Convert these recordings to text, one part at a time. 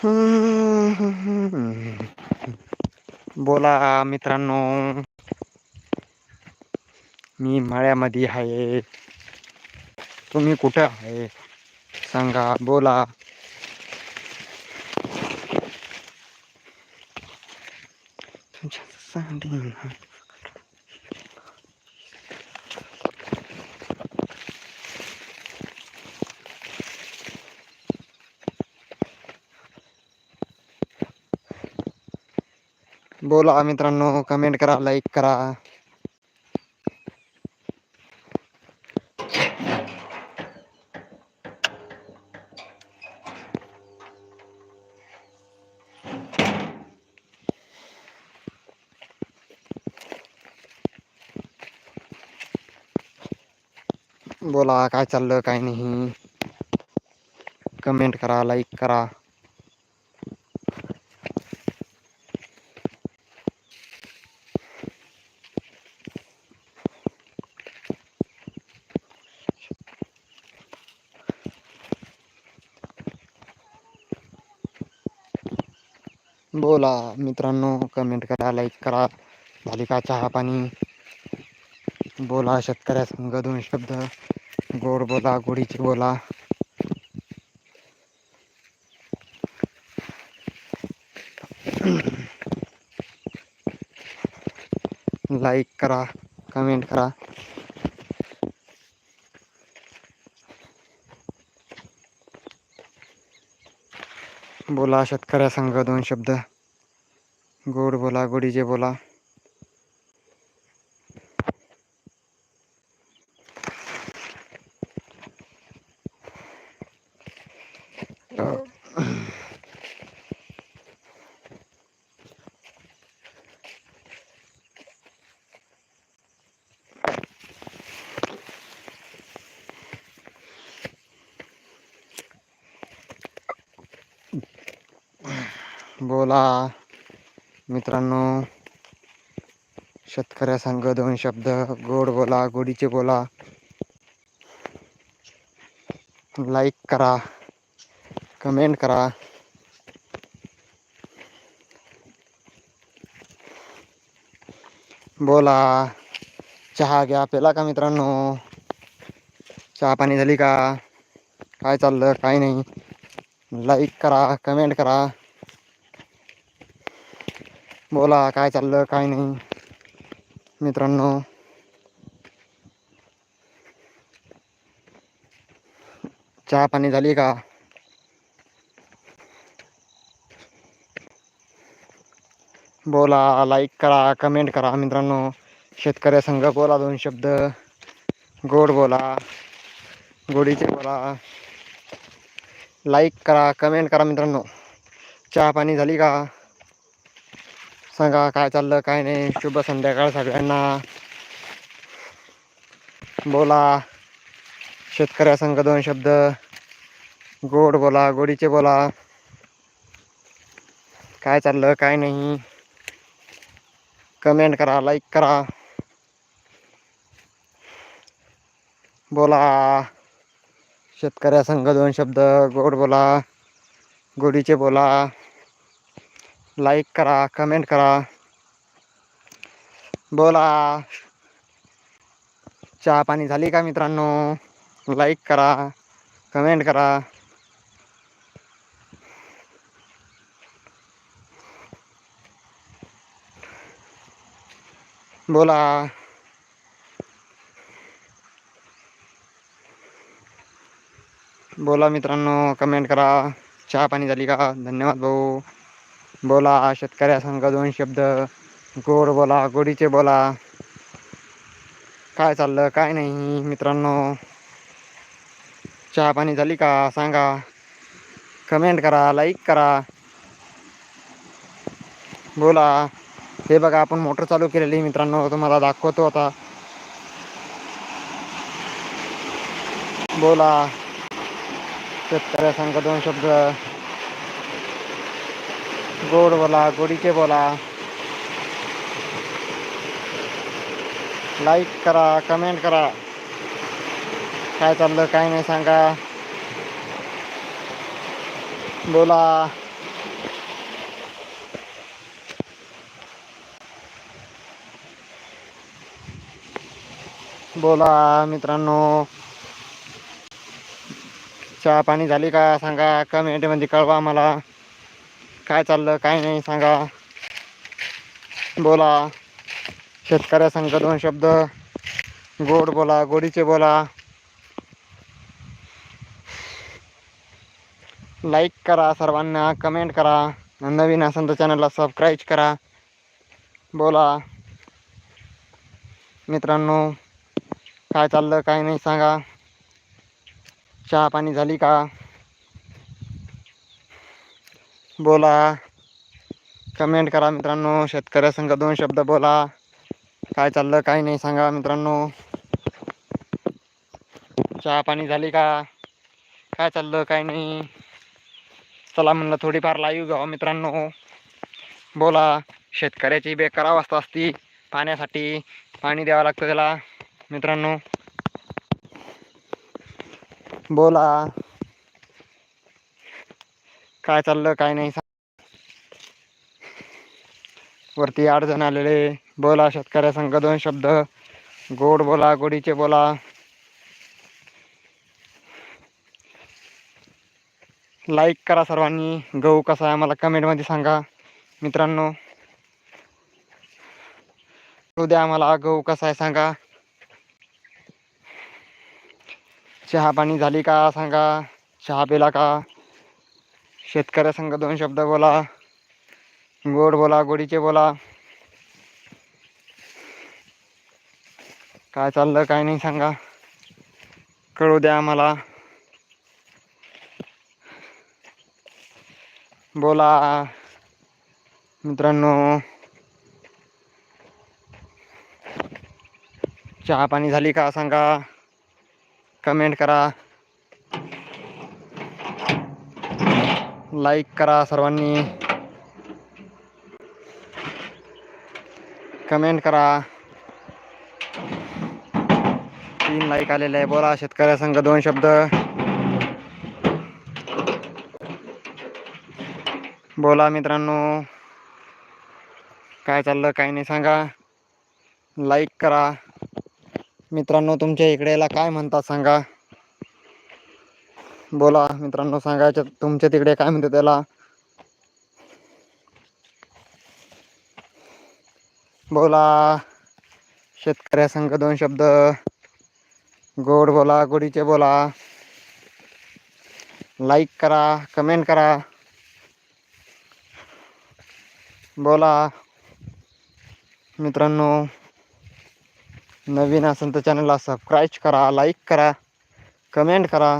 बोला मित्रांनो. मी मळ्यामध्ये आहे. तुम्ही कुठं आहे? सांगा बोला. बोला मित्रांनो कमेंट करा लाईक करा. बोला काय चाललं काय नाही. कमेंट करा लाईक करा. बोला मित्रांनो कमेंट करा लाईक करा. झाली का चहा पाणी. बोला शेतकऱ्या संग दोन शब्द. गोड बोला गोडीचे बोला. लाईक करा कमेंट करा. बोला शेतकऱ्या संघ दोन शब्द. गोड बोला गोडीजे बोला. बोला. मित्रांनो शेतकऱ्या सांग दोन शब्द. गोड बोला गोडीचे बोला. लाईक करा. कमेंट करा. बोला. चहा घ्या पेला का मित्रांनो? चहा पाणी झाली का? काय चाललं? काय नाही. लाईक करा कमेंट करा. बोला काय चाललं काय नाही. मित्रांनो. चहा पाणी झाली का? बोला लाईक करा कमेंट करा मित्रांनो. शेतकऱ्या संघ बोला दोन शब्द. गोड बोला. गोडीचे बोला. लाईक करा कमेंट करा मित्रांनो. चहा पाणी झाली का? सांगा काय चाललं काय नाही. शुभ संध्याकाळ सगळ्यांना. बोला. शेतकऱ्या संघ दोन शब्द. गोड बोला गोडीचे बोला. काय चाललं काय नाही. कमेंट करा लाईक करा. बोला. शेतकऱ्या संघ दोन शब्द. गोड बोला. गोडीचे बोला. लाईक करा कमेंट करा. बोला. चहा पाणी झाली का मित्रांनो? लाईक करा कमेंट करा. बोला. बोला मित्रांनो कमेंट करा. चहा पाणी झाली का? धन्यवाद भाऊ. बोला शेतकऱ्या संघ दोन शब्द. गोड बोला गोडीचे बोला. काय चाललं काय नाही मित्रांनो. चहा पाणी झाली का? सांगा. कमेंट करा लाईक करा. बोला. हे बघा आपण मोटर चालू केलेली मित्रांनो तुम्हाला दाखवतो आता. बोला. शेतकऱ्या सांगा दोन शब्द. गोड बोला गोडीके बोला. लाईक करा कमेंट करा. काय चाललं काय नाही सांगा. बोला. बोला मित्रांनो. चहा पाणी झाली का? सांगा कमेंटमध्ये कळवा मला. काय चाललं काय नाही सांगा. बोला. शेतकऱ्यासंग दोन शब्द. गोड बोला गोडीचे बोला. लाईक करा सर्वांना कमेंट करा. नवीन असेल तर चॅनलला सबस्क्राईब करा. बोला. मित्रांनो काय चाललं काय नाही सांगा. चहा पाणी झाली का? बोला. कमेंट करा मित्रांनो. शेतकऱ्यासंग दोन शब्द बोला. काय चाललं काय नाही सांगा मित्रांनो. चहा पाणी झाली का? काय चाललं काय नाही? चला म्हणलं थोडीफार लाईव्ह घ्यावं मित्रांनो. बोला. शेतकऱ्याची बेकार अवस्था असती. पाण्यासाठी पाणी द्यावं लागतं त्याला. मित्रांनो. बोला. काय चाललं काय नाही सांग वरती आठ जण आलेले. बोला शेतकऱ्या संघ दोन शब्द. गोड बोला गोडीचे बोला. लाईक करा सर्वांनी. गहू कसा आहे मला कमेंटमध्ये सांगा. मित्रांनो उद्या आम्हाला. गहू कसा आहे सांगा. चहा पाणी झाली का सांगा. चहा पिला का? शेतकऱ्यासंग दोन शब्द बोला. गोड बोला गोडीचे बोला. काय चाललं काय नाही सांगा. कळू द्या आम्हाला. बोला. मित्रांनो. चहा पाणी झाली का सांगा. कमेंट करा. लाईक करा सर्वांनी. कमेंट करा. तीन लाईक आलेले आहे. बोला शेतकऱ्या संघ दोन शब्द. बोला मित्रांनो. काय चाललं काय नाही सांगा. लाईक करा. मित्रांनो तुमच्या इकडेला काय म्हणतात सांगा. बोला मित्रांनो सांगायचं तुमच्या तिकडे काय म्हणते त्याला? बोला शेतकऱ्या संघ दोन शब्द. गोड बोला गोडीचे बोला. लाईक करा कमेंट करा. बोला मित्रांनो नवीन असेल तर चॅनलला सबस्क्राईब करा लाईक करा कमेंट करा.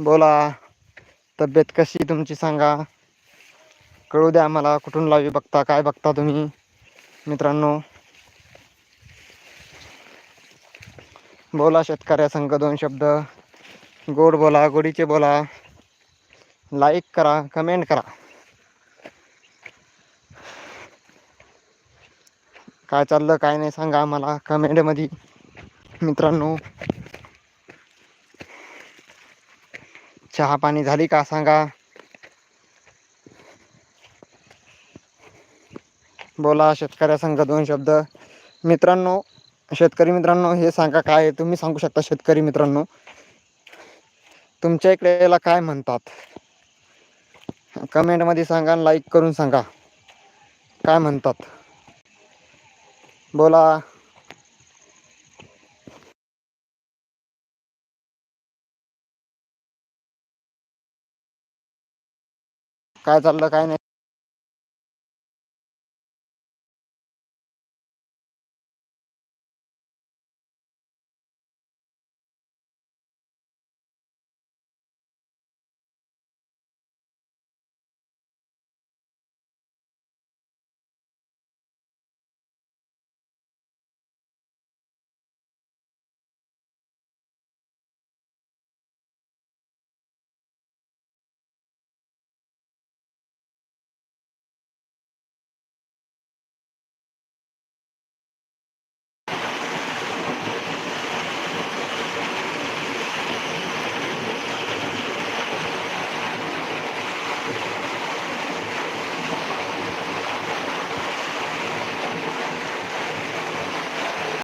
बोला. तब्येत कशी तुमची सांगा. कळू द्या आम्हाला कुठून लावी बघता काय बघता तुम्ही. मित्रांनो. बोला शेतकऱ्या संघ दोन शब्द. गोड बोला गोडीचे बोला. लाईक करा कमेंट करा. काय चाललं काय नाही सांगा आम्हाला कमेंटमध्ये मित्रांनो. चहा पाणी झाली का सांगा? बोला शेतकऱ्या संघ दोन शब्द. मित्रांनो शेतकरी मित्रांनो हे सांगा काय? आहे? तुम्ही सांगू शकता शेतकरी मित्रांनो. तुमच्या इकडे याला काय म्हणतात? कमेंटमध्ये सांगा आणि लाईक करून सांगा. काय म्हणतात? बोला. काय चाललं काय नाही.